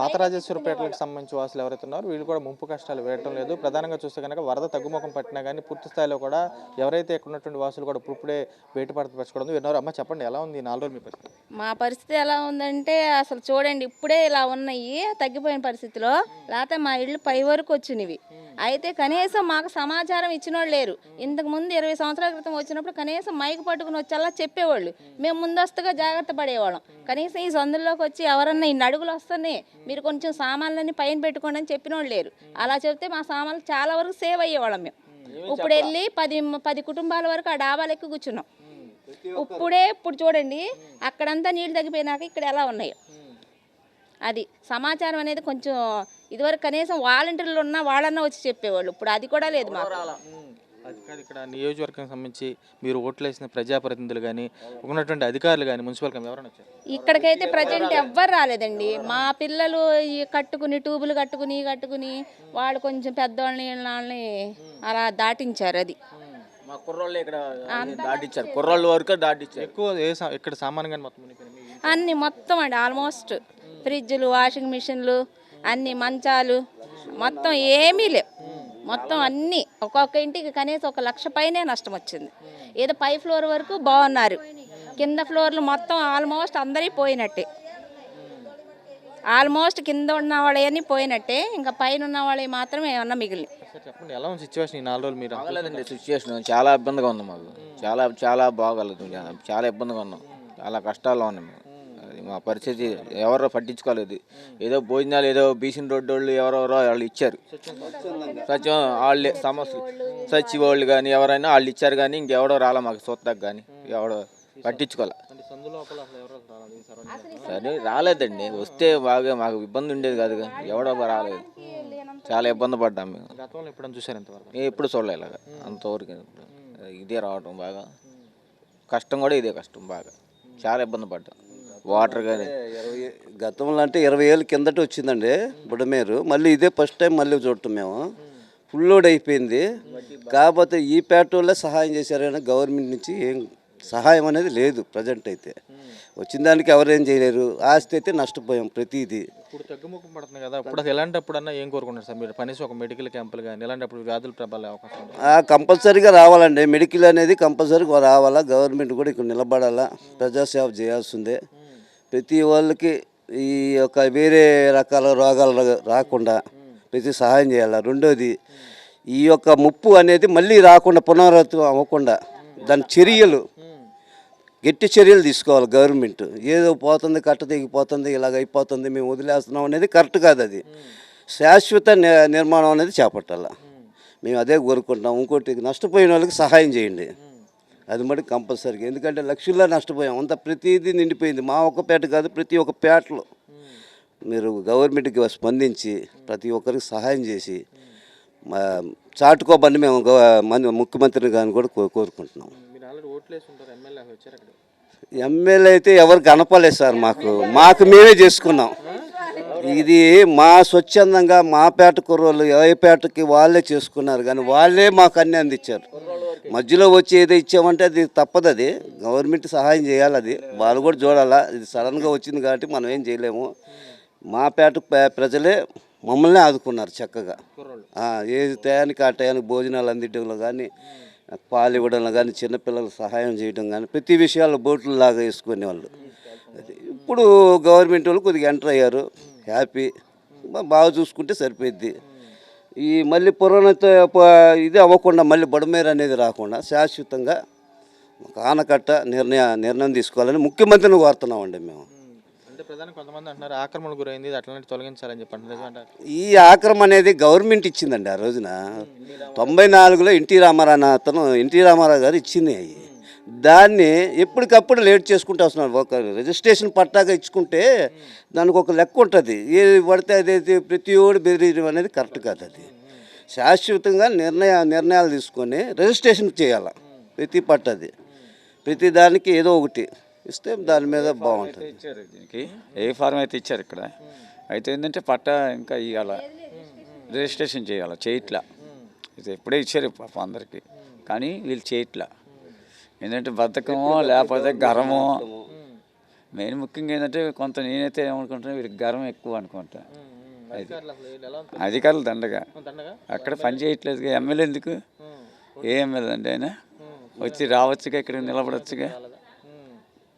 పాత రాజేశ్వరపేటలకు సంబంధించి వాసులు ఎవరైతే ఉన్నారో వీళ్ళు కూడా ముంపు కష్టాలు వేయటం లేదు. ప్రధానంగా చూస్తే కనుక వరద తగ్గుముఖం పట్టినా కానీ పూర్తి స్థాయిలో కూడా ఎవరైతే ఇక్కడ ఉన్నటువంటి వాసులు కూడా ఇప్పుడే బయటపడపరచుకోవడం విన్నారు. అమ్మ చెప్పండి ఎలా ఉంది నాలుగు రోజులు మీ పరిస్థితి? మా పరిస్థితి ఎలా ఉందంటే అసలు చూడండి ఇప్పుడే ఇలా ఉన్నాయి తగ్గిపోయిన పరిస్థితిలో. లేకపోతే మా ఇళ్ళు పై వరకు వచ్చినవి. అయితే కనీసం మాకు సమాచారం ఇచ్చిన వాళ్ళు లేరు. ఇంతకు ముందు ఇరవై సంవత్సరాల క్రితం వచ్చినప్పుడు కనీసం మైక్ పట్టుకుని వచ్చేలా చెప్పేవాళ్ళు. మేము ముందస్తుగా జాగ్రత్త పడేవాళ్ళం. కనీసం ఈ సందుల్లోకి వచ్చి ఎవరన్నా ఇన్ని అడుగులు వస్తున్నాయి మీరు కొంచెం సామాన్లన్నీ పైన పెట్టుకోండి అని చెప్పిన వాళ్ళు లేరు. అలా చెప్తే మా సామాన్లు చాలా వరకు సేవ్ అయ్యేవాళ్ళం మేము. ఇప్పుడు వెళ్ళి పది పది కుటుంబాల వరకు ఆ డాబాలు ఎక్కి కూర్చున్నాం. ఇప్పుడే ఇప్పుడు చూడండి అక్కడంతా నీళ్ళు తగ్గిపోయినాక ఇక్కడ ఎలా ఉన్నాయి? అది సమాచారం అనేది కొంచెం ఇదివరకు కనీసం వాలంటీర్లు ఉన్న వాళ్ళన్నా వచ్చి చెప్పేవాళ్ళు. ఇప్పుడు అది కూడా లేదు మాకు. కాదు ఇక్కడ నియోజకవర్గం సంబంధించి మీరు ఓట్లు వేసిన ప్రజాప్రతినిధులు కానీ ఉన్నటువంటి అధికారులు కానీ మున్సిపల్ కమిటీ ఎవరైనా వచ్చారు? ఇక్కడికైతే ప్రజెంట్ ఎవ్వరు రాలేదండి. మా పిల్లలు ఈ కట్టుకుని ట్యూబులు కట్టుకుని కట్టుకుని వాళ్ళు కొంచెం పెద్దవాళ్ళని వాళ్ళని అలా దాటించారు అది. మా కుర్రోళ్ళు ఇక్కడ దాటిచ్చారు కుర్రోళ్ళ వరకు దాటిచ్చారు ఎక్కువ ఏ సా- ఇక్కడ సామాన్ కానీ మొత్తం మునిగిపోయినాయి. మీ అన్ని మొత్తం అండి ఆల్మోస్ట్. ఫ్రిడ్జ్లు వాషింగ్ మిషన్లు అన్ని మంచాలు మొత్తం ఏమీ లేవు. మొత్తం అన్నీ ఒక్కొక్క ఇంటికి కనీసం ఒక లక్ష పైనే నష్టం వచ్చింది. ఏదో పై ఫ్లోర్ వరకు బాగున్నారు. కింద ఫ్లోర్లు మొత్తం ఆల్మోస్ట్ అందరి పోయినట్టే. ఆల్మోస్ట్ కింద ఉన్న వాళ్ళని పోయినట్టే. ఇంకా పైన ఉన్న వాళ్ళవి మాత్రమే ఏమన్నా మిగిలిన సార్ చెప్పండి ఎలా ఉంది సిచ్యువేషన్ ఈ నాలుగు రోజులు మీరు బాగలేదండి సిచ్యువేషన్ చాలా ఇబ్బందిగా ఉంది మాకు. చాలా చాలా బాగలేదు. చాలా ఇబ్బందిగా ఉన్నాం. చాలా కష్టాల్లో ఉన్నాం మా పరిస్థితి ఎవరో పట్టించుకోలేదు. ఏదో భోజనాలు ఏదో బీసీన్ రోడ్డు వాళ్ళు ఎవరెవరో వాళ్ళు ఇచ్చారు. సత్యం వాళ్ళే సమస్య. సచి వాళ్ళు కానీ ఎవరైనా వాళ్ళు ఇచ్చారు కానీ ఇంకెవడో రాలే మాకు సొత్తకు కానీ ఎవడో పట్టించుకోలే. సరౌండింగ్ సరే రాలేదండి. వస్తే బాగా మాకు ఇబ్బంది ఉండేది కాదు ఎవడో రాలేదు. చాలా ఇబ్బంది పడ్డాం మేము. ఎప్పుడైనా చూసారు ఇంతవరకు? ఎప్పుడు చూడలే ఇలాగా. అంతవరకు. ఇదే రావటం బాగా. కష్టం కూడా ఇదే కష్టం బాగా. చాలా ఇబ్బంది పడ్డాం. వాటర్ కానీ ఇరవై గతంలో అంటే ఇరవై ఏళ్ళ కిందట వచ్చిందండి బుడమేరు. మళ్ళీ ఇదే ఫస్ట్ టైం మళ్ళీ చూడటం మేము. ఫుల్ లోడ్ అయిపోయింది. కాకపోతే ఈ పేటోళ్ళే సహాయం చేశారు కానీ గవర్నమెంట్ నుంచి ఏం సహాయం అనేది లేదు ప్రజెంట్ అయితే. వచ్చిన దానికి ఎవరేం చేయలేరు. ఆస్తి అయితే నష్టపోయాం ప్రతిదీ. ఇప్పుడు తగ్గుముఖం పడుతుంది కదా. ఇప్పుడు ఎలాంటప్పుడన్నా ఏం కోరుకుంటారు సార్? మీరు కనీసం ఒక మెడికల్ క్యాంపులు కానీ ఇలాంటప్పుడు వ్యాధులు ప్రబలే అవకాశం ఉంది ఆ, కంపల్సరీగా రావాలండి. మెడికల్ అనేది కంపల్సరీగా రావాలా? గవర్నమెంట్ కూడా ఇక్కడ నిలబడాలా? ప్రజాసేవ చేయాల్సిందే. ప్రతి వాళ్ళకి ఈ యొక్క వేరే రకాల రోగాలు రా- రాకుండా ప్రతి సహాయం చేయాలి. రెండోది ఈ యొక్క ముప్పు అనేది మళ్ళీ రాకుండా పునరావృతం అవ్వకుండా దాని చర్యలు గట్టి చర్యలు తీసుకోవాలి గవర్నమెంట్. ఏదో పోతుంది కట్ట తెగిపోతుంది ఇలాగ అయిపోతుంది మేము వదిలేస్తున్నాం అనేది కరెక్ట్ కాదు అది. శాశ్వత నిర్మాణం అనేది చేపట్టాలి. మేము అదే కోరుకుంటున్నాం. ఇంకోటి నష్టపోయిన వాళ్ళకి సహాయం చేయండి. అది మటుకు కంపల్సరీగా. ఎందుకంటే లక్షల్లో నష్టపోయాం. అంత ప్రతిదీ నిండిపోయింది. మా ఒక్క పేట కాదు ప్రతి ఒక్క పేటలో మీరు గవర్నమెంట్కి స్పందించి ప్రతి ఒక్కరికి సహాయం చేసి చాటుకోబండి మేము మన ముఖ్యమంత్రి గారిని కూడా కో- కోరుకుంటున్నాం. మీరు ఎమ్మెల్యే అయితే ఎవరు కనపలేదు సార్ మాకు. మాకు మేమే చేసుకున్నాం. ఇది మా స్వచ్ఛందంగా మా పేట కుర్రోళ్ళు ఏ పేటకి వాళ్ళే చేసుకున్నారు కానీ వాళ్ళే మాకు అన్ని అందించారు. మధ్యలో వచ్చి ఏదో ఇచ్చామంటే అది తప్పదు అది. గవర్నమెంట్ సహాయం చేయాలి అది. వాళ్ళు కూడా చూడాలా ఇది సడన్గా వచ్చింది కాబట్టి మనం ఏం చేయలేము. మా పేట ప్రజలే మమ్మల్ని ఆదుకున్నారు చక్కగా. ఏ టయానికి ఆ టయానికి భోజనాలు అందించడంలో కానీ పాలు ఇవ్వడంలో కానీ చిన్నపిల్లలకు సహాయం చేయడం కానీ ప్రతి విషయాల్లో బోట్లు లాగా వేసుకునే వాళ్ళు ఇప్పుడు గవర్నమెంట్ వాళ్ళు కొద్దిగా ఎంటర్ అయ్యారు. హ్యాపీ. బాగా చూసుకుంటే సరిపోద్ది ఈ మళ్ళీ పురాణతో ఇది అవ్వకుండా మళ్ళీ బడమేర అనేది రాకుండా శాశ్వతంగా ఒక ఆనకట్ట నిర్ణయ నిర్ణయం తీసుకోవాలని ముఖ్యమంత్రిని కోరుతున్నామండి మేము. అంటే ప్రధాని కొంతమంది అంటున్నారు ఆక్రమణ గురైంది అట్లాంటి తొలగించాలని చెప్పి అంటున్నారు. నిజమంటారు? ఈ ఆక్రమణ అనేది గవర్నమెంట్ ఇచ్చిందండి ఆ రోజున. తొంభై నాలుగులో ఎన్టీ రామారావు అతను ఎన్టీ రామారావు గారు ఇచ్చింది అవి. దాన్ని ఎప్పటికప్పుడు లేట్ చేసుకుంటూ వస్తున్నారు. ఒక రిజిస్ట్రేషన్ పట్టాగా ఇచ్చుకుంటే దానికి ఒక లెక్క ఉంటుంది. ఏది పడితే అదైతే ప్రతి ఓడి బెదిరియడం అనేది కరెక్ట్ కాదు అది. శాశ్వతంగా నిర్ణయ నిర్ణయాలు తీసుకొని రిజిస్ట్రేషన్ చేయాలి. ప్రతి పట్టది ప్రతి దానికి ఏదో ఒకటి ఇస్తే దాని మీద బాగుంటుంది. ఇచ్చారు దీనికి? ఏ ఫార్మ్ అయితే ఇచ్చారు ఇక్కడ? అయితే ఏంటంటే పట్టా ఇంకా ఇవాళ రిజిస్ట్రేషన్ చేయాలి చేయట్లా. ఇది ఎప్పుడే ఇచ్చారు పాప అందరికి. కానీ వీళ్ళు చేయట్లా. ఏంటంటే బద్ధకమో లేకపోతే గరమో మెయిన్ ముఖ్యంగా ఏంటంటే కొంత నేనైతే ఏమనుకుంటున్నా వీరికి గర్వం ఎక్కువ అనుకుంటా. ఉంది? అధికారులు దండగా. అక్కడ పని చేయట్లేదు ఎమ్మెల్యే ఎందుకు? ఏ ఎమ్మెల్యే అండి ఆయన? వచ్చి రావచ్చుగా ఇక్కడ నిలబడొచ్చుగా?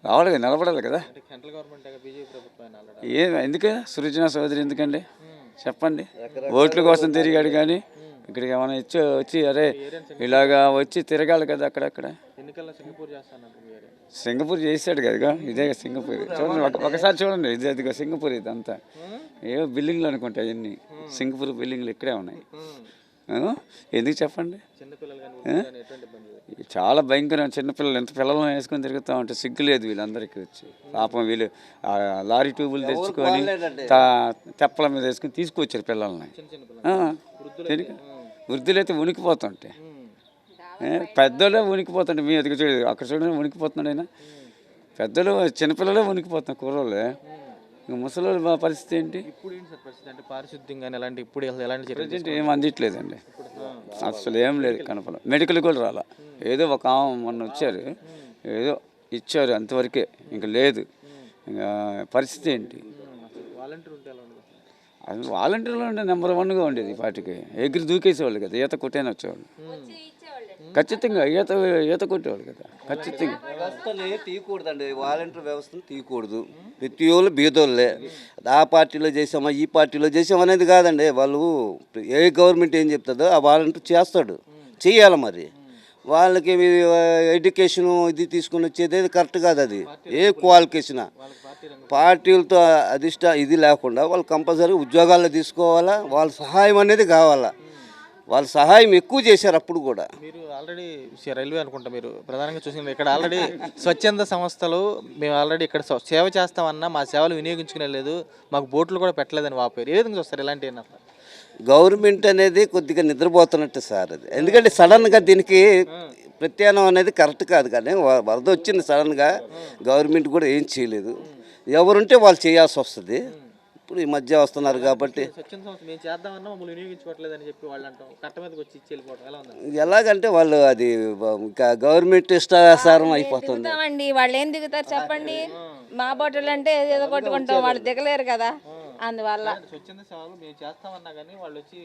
రావాలి కదా నిలబడాలి కదా. అంటే సెంట్రల్ గవర్నమెంట్ బీజేపీ ప్రభుత్వం అయినా ఆల్రెడీ. ఏ ఎందుకు? సృజన సోదరి ఎందుకండి? చెప్పండి. ఓట్ల కోసం తిరిగాడు కానీ ఇక్కడికి ఏమైనా ఇచ్చి వచ్చి అరే ఇలాగా వచ్చి తిరగాలి కదా అక్కడక్కడ. ఎన్నికల్లో సింగపూర్ చేస్తాను వేరే సింగపూర్ చేశాడు కదా ఇదే సింగపూర్. చూడండి ఒక- ఒకసారి చూడండి ఇది అదిగో సింగపూర్ ఇదంతా ఏవో బిల్డింగ్లు అనుకుంటా ఇవన్నీ. సింగపూర్ బిల్డింగ్లు ఇక్కడే ఉన్నాయి? ఎందుకు చెప్పండి. చాలా భయంకరం చిన్నపిల్లలు ఎంత పిల్లలను వేసుకొని తిరుగుతూ ఉంటే సిగ్గు లేదు వీళ్ళందరికీ వచ్చి. పాపం వీళ్ళు లారీ ట్యూబులు తెచ్చుకొని తెప్పల మీద వేసుకొని తీసుకొచ్చారు పిల్లల్ని? వృద్ధులైతే ఉనికిపోతుంటే ఏ, పెద్దోళ్ళే ఉనికిపోతుంటే మీ ఎదుగు చూడు అక్కడ చూడండి ఉనికిపోతున్నాడు ఆయన. పెద్దలు చిన్నపిల్లలే ఉనికిపోతున్నారు కుర్రోళ్ళే. ఇంక ముసలి పరిస్థితి ఏంటి? ఇప్పుడు ఏంటి సార్ పరిస్థితి? అంటే పారిశుద్ధ్యం కానీ ఎలాంటి ఇప్పుడు అసలు ఎలాంటి చర్యలు ప్రజెంట్ ఏం అందిట్లేదండి అసలు ఏం లేదు కనపల మెడికల్ కూడా రాలా. ఏదో ఒక ఆమె మొన్న వచ్చారు. ఏదో ఇచ్చారు అంతవరకే. ఇంకా లేదు. ఇంకా పరిస్థితి ఏంటి? అది వాలంటీర్లు ఉంటే నెంబర్ వన్గా ఉండేది ఈ పాటికి. ఎగిరి దూకేసేవాళ్ళు కదా ఈత కొట్టేనే వచ్చేవాళ్ళు ఖచ్చితంగా ఈత ఈత కొట్టేవాడు కదా ఖచ్చితంగా. వ్యవస్థని తీయకూడదండి. వాలంటీర్ వ్యవస్థను తీయకూడదు. ప్రతి వాళ్ళు బీదోళ్ళే. ఆ పార్టీలో చేసామా ఈ పార్టీలో చేసాం అనేది కాదండి. వాళ్ళు ఏ గవర్నమెంట్ ఏం చెప్తుందో ఆ వాలంటీర్ చేస్తాడు. చెయ్యాలి మరి. వాళ్ళకి ఎడ్యుకేషన్ ఇది తీసుకుని వచ్చేది కరెక్ట్ కాదు అది. ఏ క్వాలిఫికేషన్? పార్టీలతో అధిష్ట ఇది లేకుండా వాళ్ళు కంపల్సరీ ఉద్యోగాల్లో తీసుకోవాలా? వాళ్ళ సహాయం అనేది కావాలా? వాళ్ళ సహాయం ఎక్కువ చేశారు అప్పుడు కూడా. మీరు ఆల్రెడీ రైల్వే అనుకుంటా మీరు ప్రధానంగా చూసింది ఇక్కడ ఆల్రెడీ స్వచ్ఛంద సంస్థలు మేము ఆల్రెడీ ఇక్కడ సేవ చేస్తామన్నా మా సేవలు వినియోగించుకునే లేదు మాకు బోట్లు కూడా పెట్టలేదని వాపోయారు. ఏ విధంగా చూస్తారు ఇలాంటి? గవర్నమెంట్ అనేది కొద్దిగా నిద్రపోతున్నట్టు సార్ అది. ఎందుకంటే సడన్గా దీనికి ప్రత్యామ్నాయం అనేది కరెక్ట్ కాదు కానీ వరద వచ్చింది సడన్గా గవర్నమెంట్ కూడా ఏం చేయలేదు. ఎవరుంటే వాళ్ళు చేయాల్సి వస్తుంది. ఇప్పుడు ఈ మధ్య వస్తున్నారు కాబట్టి స్వచ్ఛంద సంస్థ మేము చేద్దామన్నా మమ్మల్ని వినియోగించుకోవట్లేదని చెప్పి వాళ్ళు అంటాం. కట్ట మీదకి వచ్చి ఇచ్చి వెళ్ళిపోవడం ఎలా ఉంది ఎలాగంటే వాళ్ళు అది ఇంకా గవర్నమెంట్ ఇష్టాసారం అయిపోతుంది. వాళ్ళు ఏం దిగుతారు చెప్పండి? మా బట్టలు అంటే ఏదో కొట్టుకుంటాం. వాళ్ళు దిగలేరు కదా. అందువల్ల. స్వచ్ఛంద సేవలు మేము చేస్తామన్నా కానీ వాళ్ళు వచ్చి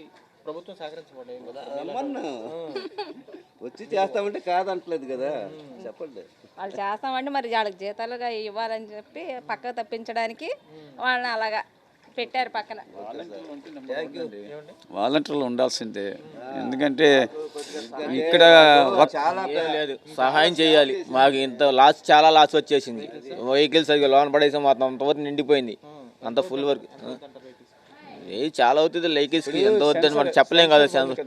ప్రభుత్వం సహకరించబడ్డాయి. వచ్చి చేస్తామంటే కాదంటలేదు కదా. చెప్పండి. వాళ్ళు చేస్తామంటే మరి వాళ్ళకి జీతాలుగా ఇవ్వాలని చెప్పి పక్కకు తప్పించడానికి వాళ్ళని అలాగా పెట్టారు పక్కన. వాలంటీర్లు ఉండాల్సిందే. ఎందుకంటే ఇక్కడ సహాయం చేయాలి. మాకు ఇంత లాస్ చాలా లాస్ వచ్చేసింది. వెహికల్స్ సరిగ్గా లోన్ పడేసి మొత్తం అంతవరకు నిండిపోయింది. అంత ఫుల్ వర్క్. ఏ చాలా అవుతుంది వెహికల్స్కి. ఎంత అవుతుంది మనం చెప్పలేం కదా సెన్సర్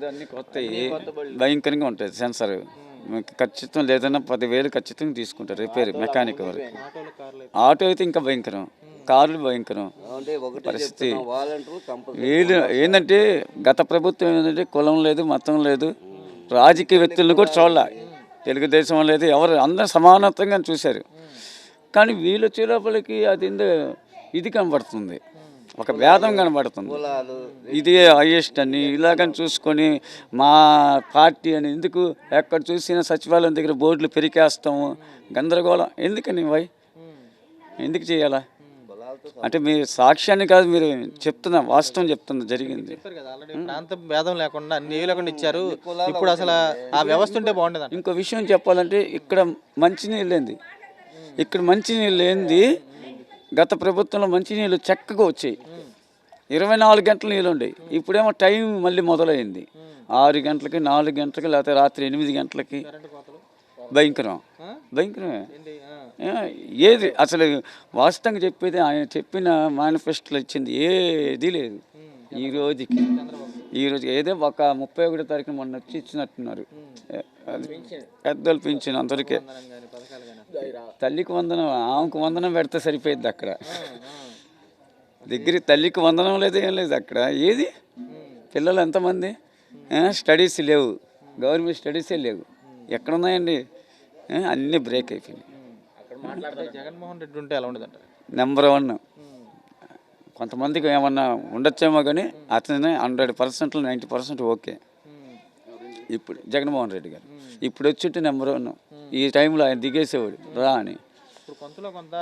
భయంకరంగా ఉంటుంది సెన్సర్ మీకు ఖచ్చితం లేదన్నా పదివేలు ఖచ్చితంగా తీసుకుంటారు రిపేర్ మెకానిక్ వరకు. ఆటో అయితే ఇంకా భయంకరం. కార్లు భయంకరం. పరిస్థితి. వీళ్ళు ఏంటంటే గత ప్రభుత్వం ఏంటంటే కులం లేదు మతం లేదు. రాజకీయ వ్యక్తులను కూడా చూడాల. తెలుగుదేశం లేదు ఎవరు అందరూ సమానత్వంగా చూశారు. కానీ వీళ్ళు వచ్చే లోపలికి అది ఇది కనబడుతుంది. ఒక భేదం కనబడుతుంది. ఇది హైయెస్ట్ అని ఇలాగని చూసుకొని మా పార్టీ అని ఎందుకు ఎక్కడ చూసినా సచివాలయం దగ్గర బోర్డులు పెరికేస్తాము. గందరగోళం. ఎందుకని వై? ఎందుకు చేయాలా? అంటే మీ సాక్ష్యాన్ని కాదు మీరు చెప్తున్నా వాస్తవం చెప్తున్నా జరిగింది. ప్రాంత భేదం లేకుండా అన్ని లేకుండా ఇచ్చారు. ఇప్పుడు అసలు ఆ వ్యవస్థ ఉంటే బాగుండేది ఇంకో విషయం చెప్పాలంటే ఇక్కడ మంచినీళ్ళు ఏంది ఇక్కడ మంచినీళ్ళు ఏంది గత ప్రభుత్వంలో మంచినీళ్ళు చక్కగా వచ్చాయి. ఇరవై నాలుగు గంటల నీళ్ళు ఉండేవి ఇప్పుడేమో టైం మళ్ళీ మొదలైంది. ఆరు గంటలకి నాలుగు గంటలకి లేకపోతే రాత్రి ఎనిమిది గంటలకి. భయంకరం. భయంకరమే. ఏది? అసలు వాస్తవంగా చెప్పేది ఆయన చెప్పిన మేనిఫెస్టోలో ఇచ్చింది ఏది లేదు. ఈ రోజుకి. ఈ రోజు ఏదో ఒక ముప్పై ఒకటో తారీఖున మొన్న వచ్చి ఇచ్చినట్టున్నారు. పెద్దలు పింఛన్ అందరికీ. తల్లికి వందనం ఆమెకు వందనం పెడితే సరిపోయింది అక్కడ. దగ్గర తల్లికి వందనం లేదు ఏం లేదు అక్కడ. ఏది? పిల్లలు ఎంతమంది? స్టడీస్ లేవు. గవర్నమెంట్ స్టడీసే లేవు. ఎక్కడ ఉన్నాయండి ఏ, అన్నీ బ్రేక్ అయిపోయినాయి. జగన్మోహన్ రెడ్డి ఉంటే ఎలా ఉండదు అంటారు నెంబర్ వన్ కొంతమందికి ఏమన్నా ఉండొచ్చేమో కానీ అతనే హండ్రెడ్ పర్సెంట్లో నైంటీ పర్సెంట్ ఓకే. ఇప్పుడు జగన్మోహన్ రెడ్డి గారు. ఇప్పుడు వచ్చుంటే నెంబర్ వన్ ఈ టైంలో ఆయన దిగేసేవాడు. రా అని. ఇప్పుడు కొంతలో కొంత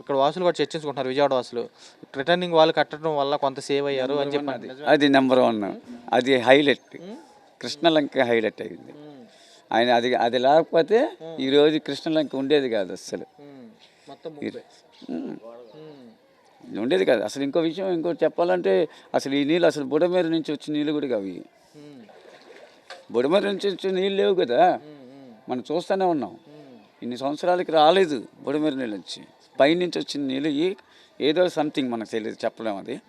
ఇక్కడ వాసులు కూడా చర్చించుకుంటున్నారు విజయవాడ వాసులు. రిటర్నింగ్ వాళ్ళు కట్టడం వల్ల కొంత సేవ్ అయ్యారు అని చెప్పి అది. నెంబర్ వన్ అది హైలైట్ కృష్ణలంక హైలైట్ అయింది. ఆయన అది అది లేకపోతే ఈరోజు కృష్ణలంక ఉండేది కాదు అసలు ఉండేది కాదు. అసలు ఇంకో విషయం ఇంకోటి చెప్పాలంటే అసలు ఈ నీళ్ళు అసలు బుడమేరు నుంచి వచ్చిన నీళ్ళు కూడా కావు ఇవి. బుడమేరు నుంచి వచ్చిన నీళ్ళు లేవు కదా. మనం చూస్తూనే ఉన్నాం. ఇన్ని సంవత్సరాలకి రాలేదు బుడమేరు నీళ్ళు నుంచి. పైనుంచి వచ్చిన నీళ్ళు ఏదో సంథింగ్ మనకు తెలియదు చెప్పలేము అది.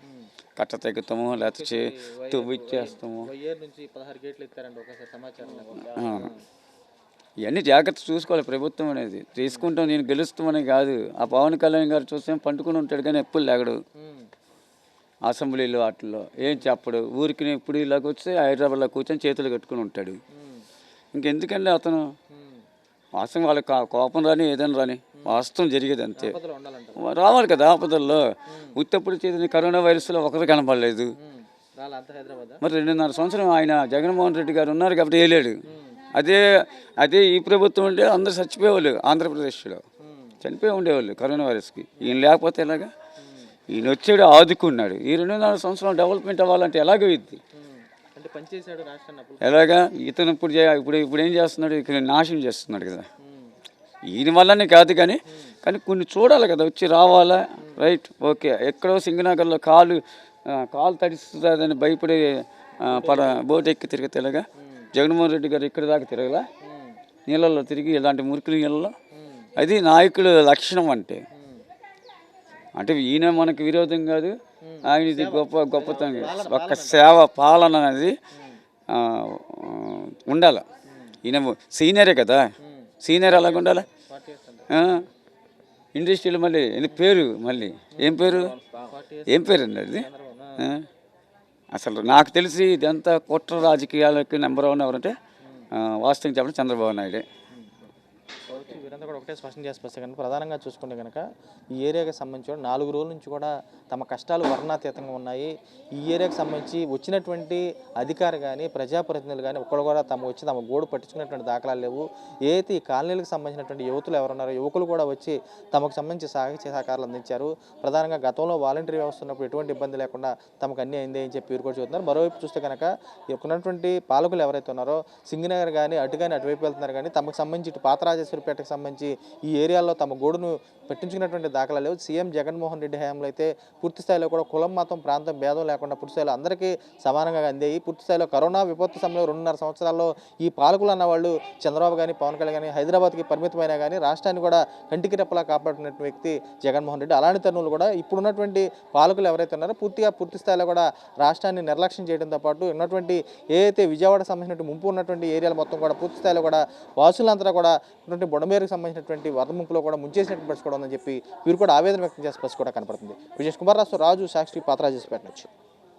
కట్ట తెగుతాము లేకపోతే తువ్వు ఇచ్చేస్తాము. ఇవన్నీ జాగ్రత్త చూసుకోవాలి ప్రభుత్వం అనేది తీసుకుంటాం నేను గెలుస్తామని కాదు ఆ పవన్ కళ్యాణ్ గారు చూస్తే పండుకుని ఉంటాడు కానీ ఎప్పుడు లేగడు. అసెంబ్లీలో వాటిల్లో ఏం చెప్పడు ఊరికి ఇప్పుడు ఇలాగ వస్తే హైదరాబాద్లో కూర్చొని చేతులు కట్టుకుని ఉంటాడు ఇంకెందుకండి అతను వాస్తవం వాళ్ళకి కోపం రాని ఏదైనా రాని వాస్తవం జరిగేది అంతే రావాలి కదా ఆపదల్లో. ఉత్తప్పుడు చేసిన కరోనా వైరస్లో ఒకరు కనపడలేదు. మరి రెండున్నర సంవత్సరం ఆయన జగన్మోహన్ రెడ్డి గారు ఉన్నారు కాబట్టి వేయలేడు అదే అదే ఈ ప్రభుత్వం ఉంటే అందరు చచ్చిపోయేవాళ్ళు ఆంధ్రప్రదేశ్లో. చనిపోయి ఉండేవాళ్ళు కరోనా వైరస్కి. ఈయన లేకపోతే ఎలాగా? ఈయన వచ్చాడు ఆదుకున్నాడు. ఈ రెండున్నర సంవత్సరం డెవలప్మెంట్ అవ్వాలంటే ఎలాగ ఇది ఎలాగా? ఇతను ఇప్పుడు ఇప్పుడు ఇప్పుడు ఏం చేస్తున్నాడు? ఇక్కడ నాశనం చేస్తున్నాడు కదా. ఈయన వల్లనే కాదు కానీ కానీ కొన్ని చూడాలి కదా వచ్చి రావాలా? రైట్ ఓకే ఎక్కడో సింగనగర్లో కాలు కాలు తడిస్తుందని భయపడే పడ బోట్ ఎక్కి తిరగతేలాగా జగన్మోహన్ రెడ్డి గారు ఇక్కడ దాకా తిరగలా? నీళ్ళల్లో తిరిగి ఇలాంటి మురికి నీళ్ళలో అది నాయకుల లక్షణం అంటే. అంటే ఈయన మనకు విరోధం కాదు. ఆయన ఇది గొప్ప గొప్పతనం. ఒక్క సేవ పాలన అనేది ఉండాలి. ఈయన సీనియరే కదా. సీనియర్ అలాగ ఉండాలి? ఇండస్ట్రీలో మళ్ళీ పేరు మళ్ళీ? ఏం పేరు? ఏం పేరు అండి అది? అసలు నాకు తెలిసి ఇదంతా కుట్ర రాజకీయాలకి నెంబర్ వన్ ఎవరంటే వాస్తవం చెప్పండి చంద్రబాబు నాయుడే. ఇదంతా కూడా ఒకటే స్పష్టం చేస్తే కనుక ప్రధానంగా చూసుకుంటే కనుక ఈ ఏరియాకి సంబంధించి నాలుగు రోజుల నుంచి కూడా తమ కష్టాలు వర్ణాతీతంగా ఉన్నాయి. ఈ ఏరియాకి సంబంధించి వచ్చినటువంటి అధికారి కానీ ప్రజాప్రతినిధులు కానీ ఒక్కరు కూడా తమ వచ్చి తమ గోడు పట్టించుకున్నటువంటి దాఖలాలు లేవు. ఏదైతే ఈ కాలనీలకు సంబంధించినటువంటి యువతులు ఎవరున్నారో యువకులు కూడా వచ్చి తమకు సంబంధించి సహాయ సహకారాలు అందించారు. ప్రధానంగా గతంలో వాలంటీర్ వ్యవస్థ ఉన్నప్పుడు ఎటువంటి ఇబ్బంది లేకుండా తమకు అన్ని అయిందే అని చెప్పి కూడా చూస్తున్నారు మరోవైపు చూస్తే కనుక ఉన్నటువంటి పాలకులు ఎవరైతే ఉన్నారో సింగనగర్ కానీ అటు కానీ అటువైపు వెళ్తున్నారు కానీ తమకు సంబంధించి ఇటు పాతరాజేశ్వరిపేటకు సంబంధించి ఈ ఏరియాలో తమ గోడును పెట్టించుకున్నటువంటి దాఖలా లేవు. సీఎం జగన్మోహన్ రెడ్డి హయాంలో అయితే పూర్తి స్థాయిలో కూడా కులం మతం ప్రాంతం భేదం లేకుండా పూర్తి స్థాయిలో అందరికీ సమానంగా అందాయి. పూర్తి స్థాయిలో కరోనా విపత్తు సమయంలో రెండున్నర సంవత్సరాల్లో ఈ పాలకులు అన్న వాళ్ళు చంద్రబాబు కానీ పవన్ కళ్యాణ్ కానీ హైదరాబాద్కి పరిమితమైన కానీ రాష్ట్రాన్ని కూడా కంటికి రెప్పలా కాపాడుతున్న వ్యక్తి జగన్మోహన్ రెడ్డి. అలాంటి తరుణంలో కూడా ఇప్పుడున్నటువంటి పాలకులు ఎవరైతే ఉన్నారో పూర్తిగా పూర్తి స్థాయిలో కూడా రాష్ట్రాన్ని నిర్లక్ష్యం చేయడంతో పాటు ఉన్నటువంటి ఏదైతే విజయవాడ సంబంధించినటువంటి ముంపు ఉన్నటువంటి ఏరియాలు మొత్తం కూడా పూర్తి స్థాయిలో కూడా వాసులంతా కూడా ఉన్నటువంటి బుడమేరుకు సంబంధించినటువంటి వరద ముంపులో కూడా ముంచేసినట్టు పరిస్థితి కూడా ఉందని చెప్పి వీరు కూడా ఆవేదన వ్యక్తం చేసే పరిస్థితి కూడా కనపడుతుంది. విజయ్ కుమార్ రాజు రాజు సాక్షి చేసి నుంచి